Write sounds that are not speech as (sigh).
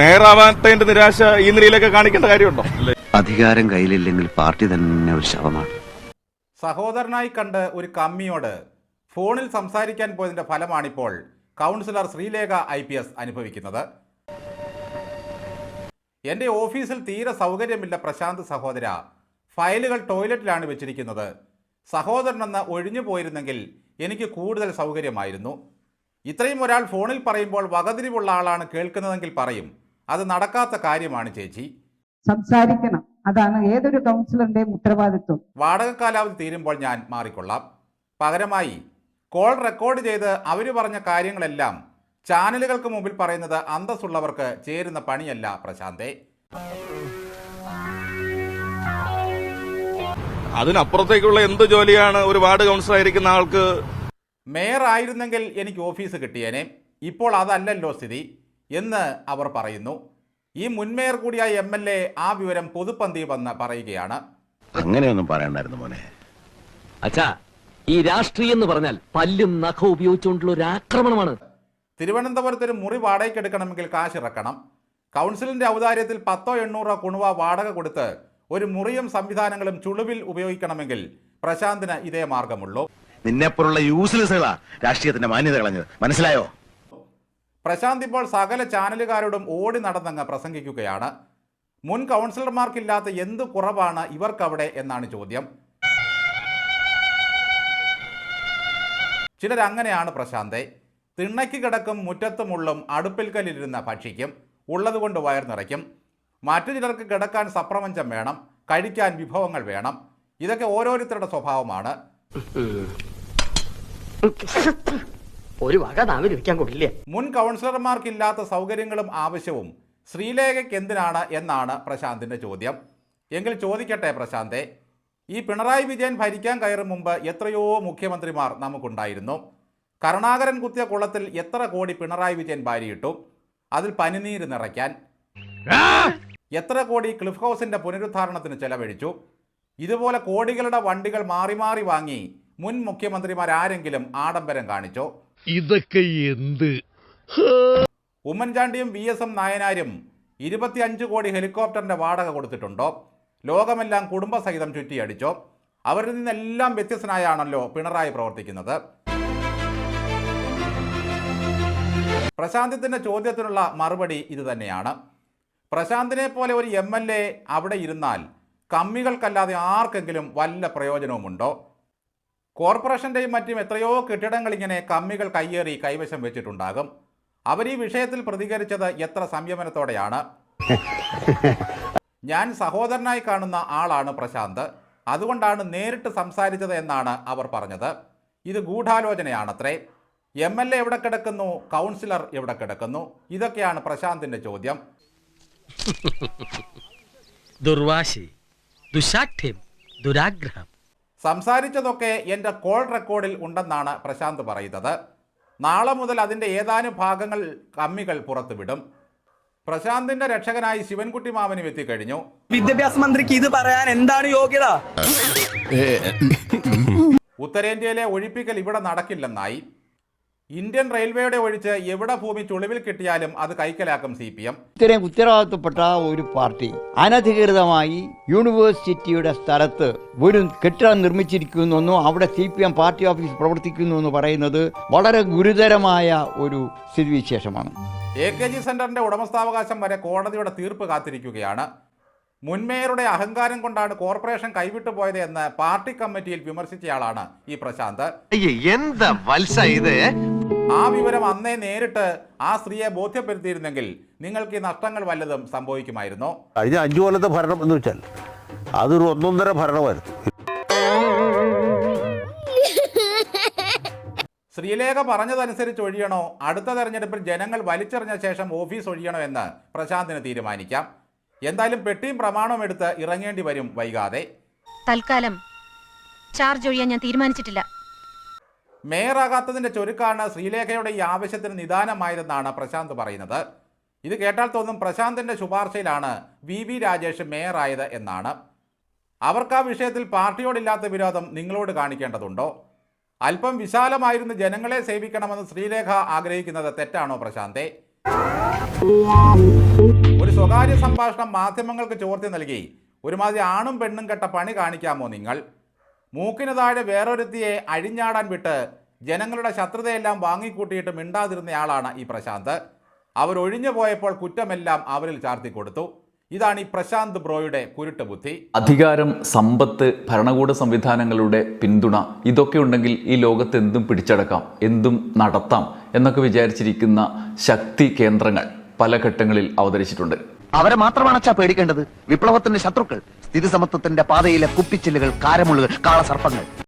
മേയറാവാത്തതിന്റെ നിരാശ ഈ നിലയിലൊക്കെ കാണിക്കേണ്ട കാര്യമുണ്ടോ? അധികാരം കയ്യിലില്ലെങ്കിൽ പാർട്ടി തന്നെ ഒരു ശവമാണ്. സഹോദരനായി കണ്ട് ഒരു കമ്മിയോട് ഫോണിൽ സംസാരിക്കാൻ പോയതിന്റെ ഫലമാണിപ്പോൾ councillor Sreelekha I P S അനുഭവിക്കുന്നത്. എന്റെ ഓഫീസിൽ തീരെ സൗകര്യമില്ല പ്രശാന്ത് സഹോദര. ഫയലുകൾ ടോയ്ലറ്റിലാണ് വെച്ചിരിക്കുന്നത്. സഹോദരനെന്ന് ഒഴിഞ്ഞു പോയിരുന്നെങ്കിൽ എനിക്ക് കൂടുതൽ സൗകര്യമായിരുന്നു. ഇത്രയും ഒരാൾ ഫോണിൽ പറയുമ്പോൾ വകതിരിവുള്ള ആളാണ് കേൾക്കുന്നതെങ്കിൽ പറയും. അത് നടക്കാത്ത കാര്യമാണ് ചേച്ചി. സംസാരിക്കണം. അതാണ് ഏതൊരു കൗൺസിലറിന്റെയും ഉത്തരവാദിത്വം. വാടക കാലാവധി തീരുമ്പോൾ ഞാൻ മാറിക്കൊള്ളാം. പകരമായി കോൾ റെക്കോർഡ് ചെയ്ത് അവർ പറഞ്ഞ കാര്യങ്ങളെല്ലാം ചാനലുകൾക്ക് മുമ്പിൽ പറയുന്നത് അന്തസ്സുള്ളവർക്ക് ചേരുന്ന പണിയല്ല പ്രശാന്തേ. അതിനപ്പുറത്തേക്കുള്ള എന്ത് ജോലിയാണ് ഒരു വാർഡ് കൗൺസിലർ ആയിരിക്കുന്ന ആൾക്ക്? മേയർ ആയിരുന്നെങ്കിൽ എനിക്ക് ഓഫീസ് കിട്ടിയേനെ. ഇപ്പോൾ അതല്ലല്ലോ സ്ഥിതി. എന്ന് അവർ പറയുന്നു. ഈ മുൻമേയർ കൂടിയായ എം എൽ എ ആ വിവരം പൊതുപന്തി വന്ന് പറയുകയാണ്. അങ്ങനെയൊന്നും പറയണ്ടായിരുന്നു മോനെ. അച്ഛാ ഈ രാഷ്ട്രീയം എന്ന് പറഞ്ഞാൽ പല്ലും നഖം ഉപയോഗിച്ചുകൊണ്ടുള്ള ഒരു ആക്രമണമാണ്. തിരുവനന്തപുരത്ത് ഒരു മുറി വാടകയ്ക്ക് എടുക്കണമെങ്കിൽ കാശ് ഇറക്കണം. കൗൺസിലിന്റെ ഔദാര്യത്തിൽ പത്തോ എണ്ണൂറോ കുണുവ വാടക കൊടുത്ത് ഒരു മുറിയും സംവിധാനങ്ങളും ചുളുവിൽ ഉപയോഗിക്കണമെങ്കിൽ പ്രശാന്തിന് ഇതേ മാർഗമുള്ളൂ. നിന്നെപ്പോലുള്ള യൂസ്ലെസ്സുകളാ രാഷ്ട്രീയത്തിന്റെ മാന്യത കളഞ്ഞത്. മനസ്സിലായോ? പ്രശാന്ത് ഇപ്പോൾ സകല ചാനലുകാരോടും ഓടി നടന്നങ്ങ് പ്രസംഗിക്കുകയാണ്. മുൻ കൗൺസിലർമാർക്കില്ലാത്ത എന്ത് കുറവാണ് ഇവർക്കവിടെ എന്നാണ് ചോദ്യം. ചിലരങ്ങനെയാണ് പ്രശാന്തെ. തിണ്ണയ്ക്ക് കിടക്കും മുറ്റത്തുമുള്ളും അടുപ്പിൽക്കലിരുന്ന പക്ഷിക്കും ഉള്ളതുകൊണ്ട് വയർ നിറയ്ക്കും. മറ്റു ചിലർക്ക് കിടക്കാൻ സപ്രപഞ്ചം വേണം കഴിക്കാൻ വിഭവങ്ങൾ വേണം. ഇതൊക്കെ ഓരോരുത്തരുടെ സ്വഭാവമാണ്. ഒരു വക നാവിൽ വയ്ക്കാൻ കൊള്ളില്ല മുൻ കൗൺസിലർമാർക്കില്ലാത്ത സൗകര്യങ്ങളും ആവശ്യവും ശ്രീലേഖയ്ക്ക് എന്തിനാണ് എന്നാണ് പ്രശാന്തിന്റെ ചോദ്യം. എങ്കിൽ ചോദിക്കട്ടെ പ്രശാന്തെ ഈ പിണറായി വിജയൻ ഭരിക്കാൻ കയറും മുമ്പ് എത്രയോ മുഖ്യമന്ത്രിമാർ നമുക്കുണ്ടായിരുന്നു. കരുണാകരൻ കുത്തിയ കുളത്തിൽ എത്ര കോടി പിണറായി വിജയൻ ഭാര്യയിട്ടു അതിൽ പനിനീര് നിറയ്ക്കാൻ. എത്ര കോടി ക്ലിഫ് ഹൗസിന്റെ പുനരുദ്ധാരണത്തിന് ചെലവഴിച്ചു? ഇതുപോലെ കോടികളുടെ വണ്ടികൾ മാറി മാറി വാങ്ങി മുൻ മുഖ്യമന്ത്രിമാരാരെങ്കിലും ആഡംബരം കാണിച്ചോ? ഇതൊക്കെ എന്ത്? ഉമ്മൻചാണ്ടിയും വി എസ് എം നായനാരും ഇരുപത്തിയഞ്ച് കോടി ഹെലികോപ്റ്ററിന്റെ വാടക കൊടുത്തിട്ടുണ്ടോ? ലോകമെല്ലാം കുടുംബസഹിതം ചുറ്റിയടിച്ചോ? അവരിൽ നിന്നെല്ലാം വ്യത്യസ്തനായാണല്ലോ പിണറായി പ്രവർത്തിക്കുന്നത്. പ്രശാന്തിന്റെ ചോദ്യത്തിനുള്ള മറുപടി ഇത് തന്നെയാണ് പ്രശാന്തിനെ പോലെ ഒരു എം അവിടെ ഇരുന്നാൽ കമ്മികൾക്കല്ലാതെ ആർക്കെങ്കിലും വല്ല പ്രയോജനവുമുണ്ടോ? കോർപ്പറേഷന്റെയും മറ്റും എത്രയോ കെട്ടിടങ്ങൾ ഇങ്ങനെ കമ്മികൾ കയ്യേറി കൈവശം വെച്ചിട്ടുണ്ടാകും. അവർ ഈ വിഷയത്തിൽ പ്രതികരിച്ചത് എത്ര സംയമനത്തോടെയാണ്. (laughs) ഞാൻ സഹോദരനായി കാണുന്ന ആളാണ് പ്രശാന്ത്. അതുകൊണ്ടാണ് നേരിട്ട് സംസാരിച്ചത് എന്നാണ് അവർ പറഞ്ഞത്. ഇത് ഗൂഢാലോചനയാണത്രേ. എം എൽ എ എവിടെ കിടക്കുന്നു? കൗൺസിലർ എവിടെ കിടക്കുന്നു? ഇതൊക്കെയാണ് പ്രശാന്തിന്റെ ചോദ്യം. (laughs) ദുർവാശി ദുശാഠ്യം ദുരാഗ്രഹം. സംസാരിച്ചതൊക്കെ എന്റെ കോൾ റെക്കോർഡിൽ ഉണ്ടെന്നാണ് പ്രശാന്ത് പറയുന്നത്. നാളെ മുതൽ അതിന്റെ ഏതാനും ഭാഗങ്ങൾ കമ്മികൾ പുറത്തുവിടും. പ്രശാന്തിന്റെ രക്ഷകനായി ശിവൻകുട്ടി മാമനും എത്തിക്കഴിഞ്ഞു. വിദ്യാഭ്യാസ മന്ത്രിക്ക് ഇത് പറയാൻ എന്താണ് യോഗ്യത? ഉത്തരേന്ത്യയിലെ ഒഴിപ്പിക്കൽ ഇവിടെ നടക്കില്ലെന്നായി. ഇന്ത്യൻ റെയിൽവേയുടെ ഒഴിച്ച് എവിടെ ഭൂമി ചുളിവിൽ കിട്ടിയാലും അത് കൈക്കലാക്കും സി പി എം. ഇത്രയും ഉത്തരവാദിത്തപ്പെട്ട ഒരു പാർട്ടി അനധികൃതമായി യൂണിവേഴ്സിറ്റിയുടെ സ്ഥലത്ത് ഒരു കെട്ടിടം നിർമ്മിച്ചിരിക്കുന്നു അവിടെ C P M party office പ്രവർത്തിക്കുന്നു എന്ന് പറയുന്നത് വളരെ ഗുരുതരമായ ഒരു സ്ഥിതിവിശേഷമാണ്. എ കെ ജി സെന്ററിന്റെ ഉടമസ്ഥാവകാശം വരെ കോടതിയുടെ തീർപ്പ് കാത്തിരിക്കുകയാണ്. മുൻമേയറുടെ അഹങ്കാരം കൊണ്ടാണ് കോർപ്പറേഷൻ കൈവിട്ടു പോയത് എന്ന് പാർട്ടി കമ്മിറ്റിയിൽ വിമർശിച്ചയാളാണ് ഈ പ്രശാന്ത്. എന്താ ഇത്? ആ വിവരം അന്നേ നേരിട്ട് ആ സ്ത്രീയെ ബോധ്യപ്പെടുത്തിയിരുന്നെങ്കിൽ നിങ്ങൾക്ക് ഈ നഷ്ടങ്ങൾ വല്ലതും സംഭവിക്കുമായിരുന്നു. കഴിഞ്ഞ അഞ്ചു കൊല്ലത്തെ ഭരണം എന്ന് വെച്ചാൽ അതൊരു ഒന്നൊന്നര ഭരണമായിരുന്നു. ശ്രീലേഖ പറഞ്ഞതനുസരിച്ച് ഒഴിയണോ? അടുത്ത തെരഞ്ഞെടുപ്പിൽ ജനങ്ങൾ വലിച്ചെറിഞ്ഞ ശേഷം ഓഫീസ് ഒഴിയണോ എന്ന് പ്രശാന്തിന് തീരുമാനിക്കാം. എന്തായാലും പെട്ടിയും പ്രമാണവും എടുത്ത് ഇറങ്ങേണ്ടി വരും വൈകാതെ. തൽക്കാലം ചാർജ് ഒഴിയാൻ ഞാൻ തീരുമാനിച്ചിട്ടില്ല. മേയറാകാത്തതിന്റെ ചുരുക്കാണ് ശ്രീലേഖയുടെ ഈ ആവശ്യത്തിന് നിദാനമായതെന്നാണ് പ്രശാന്ത് പറയുന്നത്. ഇത് കേട്ടാൽ തോന്നും പ്രശാന്തിന്റെ ശുപാർശയിലാണ് വി വി രാജേഷ് മേയറായത് എന്നാണ്. അവർക്ക് ആ വിഷയത്തിൽ പാർട്ടിയോടില്ലാത്ത വിരോധം നിങ്ങളോട് കാണിക്കേണ്ടതുണ്ടോ? അല്പം വിശാലമായിരുന്ന് ജനങ്ങളെ സേവിക്കണമെന്ന് ശ്രീലേഖ ആഗ്രഹിക്കുന്നത് തെറ്റാണോ പ്രശാന്തേ? ഒരു സ്വകാര്യ സംഭാഷണം മാധ്യമങ്ങൾക്ക് ചോർത്തി നൽകി. ഒരുമാതിരി ആണും പെണ്ണും കെട്ട പണി കാണിക്കാമോ നിങ്ങൾ? മൂക്കിന് താഴെ വേറൊരുത്തിയെ അഴിഞ്ഞാടാൻ വിട്ട് ജനങ്ങളുടെ ശത്രുതയെല്ലാം വാങ്ങിക്കൂട്ടിയിട്ട് മിണ്ടാതിരുന്നയാളാണ് ഈ പ്രശാന്ത്. അവർ ഒഴിഞ്ഞു പോയപ്പോൾ കുറ്റമെല്ലാം അവരിൽ ചാർത്തി കൊടുത്തു. ഇതാണ് ഈ പ്രശാന്ത് ബ്രോയുടെ കുരുട്ട് ബുദ്ധി. അധികാരം സമ്പത്ത് ഭരണകൂട സംവിധാനങ്ങളുടെ പിന്തുണ ഇതൊക്കെ ഉണ്ടെങ്കിൽ ഈ ലോകത്ത് എന്തും പിടിച്ചടക്കാം എന്തും നടത്താം. എന്നൊക്കെ വിചാരിച്ചിരിക്കുന്ന ശക്തി കേന്ദ്രങ്ങൾ പല ഘട്ടങ്ങളിൽ അവതരിച്ചിട്ടുണ്ട്. അവരെ മാത്രമാണ് അച്ഛാ പേടിക്കേണ്ടത്? വിപ്ലവത്തിന്റെ ശത്രുക്കൾ സ്ഥിതി സമത്വത്തിന്റെ പാതയിലെ കുപ്പിച്ചില്ലുകൾ കാരമുള്ളുകൾ കാളസർപ്പങ്ങൾ.